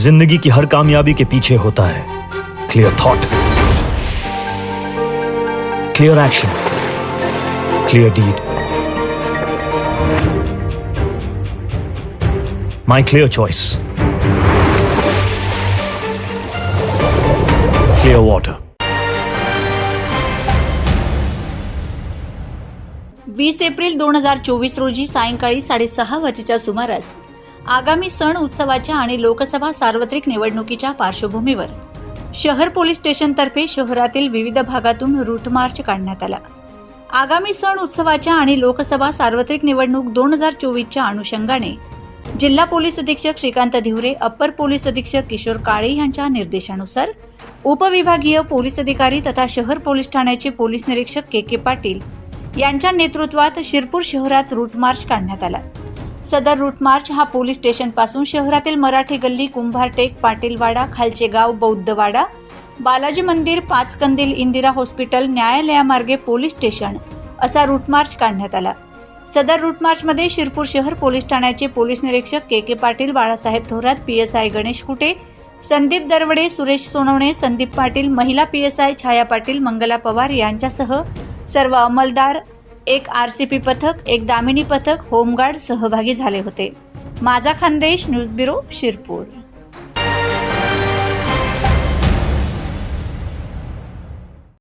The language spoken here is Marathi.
जिंदगी की हर कामयाबी के पीछे होता है। Clear thought clear action clear deed my clear choice clear water वीस एप्रिल दोन हजार चोवीस रोजी सायंकाळी साडेसहा वाजेच्या सुमारास आगामी सण उत्सवाच्या आणि लोकसभा सार्वत्रिक निवडणुकीच्या पार्श्वभूमीवर. शहर पोलीस स्टेशनतर्फे शहरातील विविध भागातून रूट मार्च काढण्यात आला. आगामी सण उत्सवाच्या आणि लोकसभा सार्वत्रिक निवडणूक दोन हजार चोवीसच्या अनुषंगाने जिल्हा पोलीस अधीक्षक श्रीकांत धिवरे अप्पर पोलीस अधीक्षक किशोर काळे यांच्या निर्देशानुसार उपविभागीय पोलीस अधिकारी तथा शहर पोलीस ठाण्याचे पोलीस निरीक्षक के के पाटील यांच्या नेतृत्वात शिरपूर शहरात रूट मार्च काढण्यात आला. सदर रूट मार्च हा पोलीस स्टेशनपासून शहरातील मराठी गल्ली कुंभारटेक पाटीलवाडा खालचे गाव बौद्धवाडा बालाजी मंदिर पाच कंदील इंदिरा हॉस्पिटल न्यायालयामार्गे पोलीस स्टेशन असा रूट मार्च काढण्यात आला. सदर रूट मार्चमध्ये शिरपूर शहर पोलीस ठाण्याचे पोलीस निरीक्षक K K Patil Balasaheb Thorat P S I Ganesh Kute Sandeep Darwade Suresh Sonawane Sandeep Patil महिला P S I Chhaya Patil Mangala Pawar यांच्यासह सर्व अंमलदार एक आर सी पी पथक एक दामिनी पथक होमगार्ड सहभागी झाले होते. माझा खानदेश न्यूज ब्युरो शिरपूर.